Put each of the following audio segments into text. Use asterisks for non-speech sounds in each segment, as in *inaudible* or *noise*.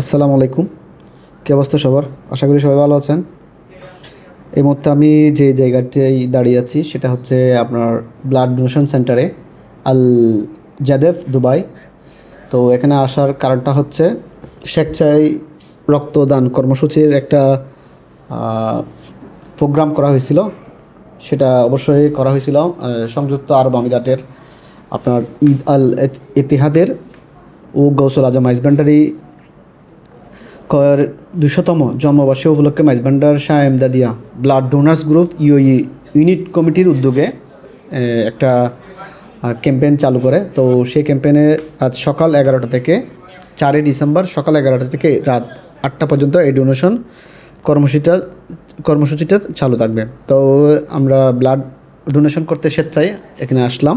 আসসালামু আলাইকুম। কী অবস্থা সবার? আশা করি সবাই ভালো আছেন। এই মুহূর্তে আমি যে জায়গাটায় দাঁড়িয়ে আছি, সেটা হচ্ছে আপনার ব্লাড ডোনেশন সেন্টারে আল জাদেফ, দুবাই। তো এখানে আসার কারণটা হচ্ছে, স্বেচ্ছায় রক্তদান কর্মসূচির একটা প্রোগ্রাম করা হয়েছিল। সেটা অবশ্যই করা হয়েছিল সংযুক্ত আরব আমিরাতের আপনার ঈদ আল এতিহাদের ও গৌসল আজম হাইজবেন্ডারি কয়ের দুশোতম জন্মবার্ষিকী উপলক্ষে Maizbhandar Shah Emdadia blood donors group UE unit কমিটির উদ্যোগে একটা ক্যাম্পেইন চালু করে। তো সেই ক্যাম্পেইনে আজ সকাল এগারোটা থেকে চারই ডিসেম্বর সকাল এগারোটা থেকে রাত আটটা পর্যন্ত এই ডোনেশন কর্মসূচিটা কর্মসূচিটা চালু থাকবে। তো আমরা ব্লাড ডোনেশন করতে স্বেচ্ছায় এখানে আসলাম।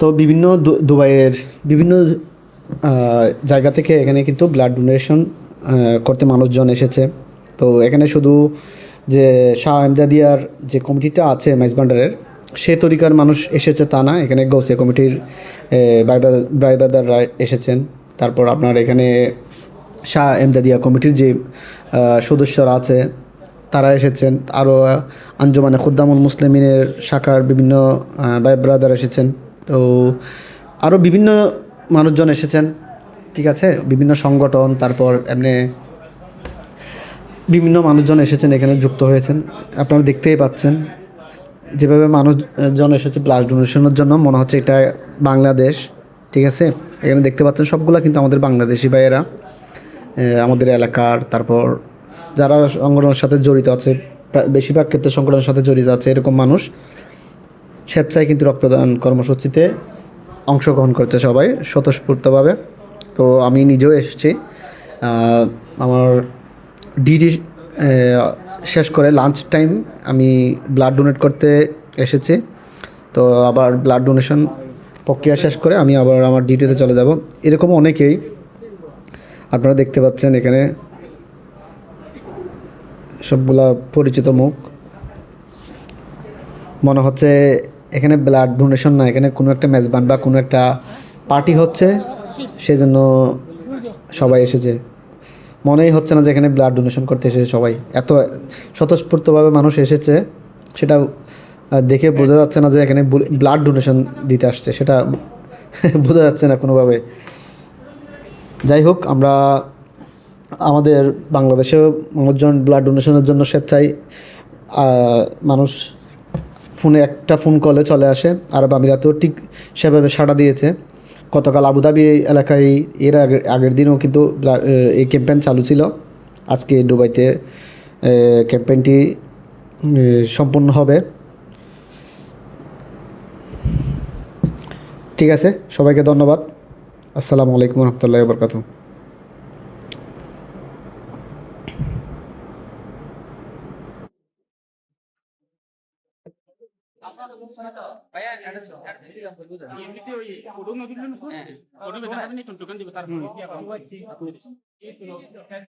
তো বিভিন্ন দুবাইয়ের বিভিন্ন জায়গা থেকে এখানে কিন্তু ব্লাড ডোনেশন করতে মানুষজন এসেছে। তো এখানে শুধু যে শাহ এমদাদিয়ার যে কমিটিটা আছে মাইজবান্ডারের সে তরিকার মানুষ এসেছে তা না। এখানে গৌসিয়া কমিটির ব্রাইবাদাররা এসেছেন। তারপর আপনার এখানে শাহ এমদাদিয়া কমিটির যে সদস্যরা আছে, তারা এসেছেন। আরও আঞ্জুমানে খুদ্দামুল মুসলিমিনের শাখার বিভিন্ন ব্রাদার এসেছেন। তো আরও বিভিন্ন মানুষজন এসেছেন, ঠিক আছে? বিভিন্ন সংগঠন, তারপর এমনি বিভিন্ন মানুষজন এসেছেন, এখানে যুক্ত হয়েছেন। আপনারা দেখতেই পাচ্ছেন, যেভাবে মানুষজন এসেছে ব্লাড ডোনেশনের জন্য, মনে হচ্ছে এটা বাংলাদেশ, ঠিক আছে? এখানে দেখতে পাচ্ছেন সবগুলো কিন্তু আমাদের বাংলাদেশি ভাইয়েরা আমাদের এলাকার, তারপর যারা সংগঠনের সাথে জড়িত আছে বেশিরভাগ ক্ষেত্রে সংগঠনের সাথে জড়িত আছে এরকম মানুষ, স্বেচ্ছায় কিন্তু রক্তদান কর্মসূচিতে অংশগ্রহণ করছে সবাই স্বতঃস্ফূর্তভাবে। তো আমি নিজেও এসেছি। আমার ডিজি শেষ করে লাঞ্চ টাইম আমি ব্লাড ডোনেট করতে এসেছি। তো আবার ব্লাড ডোনেশন প্রক্রিয়া শেষ করে আমি আবার আমার ডিউটিতে চলে যাব। এরকম অনেকেই আপনারা দেখতে পাচ্ছেন এখানে। সবগুলা পরিচিত মুখ। মনে হচ্ছে এখানে ব্লাড ডোনেশন না, এখানে কোনো একটা মেজবান বা কোনো একটা পার্টি হচ্ছে সেই জন্য সবাই এসেছে। মনেই হচ্ছে না যে এখানে ব্লাড ডোনেশন করতে এসেছে সবাই। এত স্বতঃস্ফূর্তভাবে মানুষ এসেছে, সেটা দেখে বোঝা যাচ্ছে না যে এখানে ব্লাড ডোনেশন দিতে আসছে, সেটা *laughs* বোঝা যাচ্ছে না কোনোভাবে। যাই হোক, আমরা আমাদের বাংলাদেশেও মানুষজন ব্লাড ডোনেশনের জন্য স্বেচ্ছায় মানুষ ফোনে একটা ফোন কলে চলে আসে। আরব আমিরাতেও ঠিক সেভাবে সাড়া দিয়েছে। গতকাল আবুধাবি এলাকায় এর আগে, আগের দিনও কিন্তু এই ক্যাম্পেইন চালু ছিল। আজকে দুবাইতে ক্যাম্পেইনটি সম্পূর্ণ হবে। ঠিক আছে, সবাইকে ধন্যবাদ। আসসালামু আলাইকুম রহমতুল্লাহ বরকাতু ফটো না তুলবেন ফটো বেটা আপনি টুকটান দিবে আবার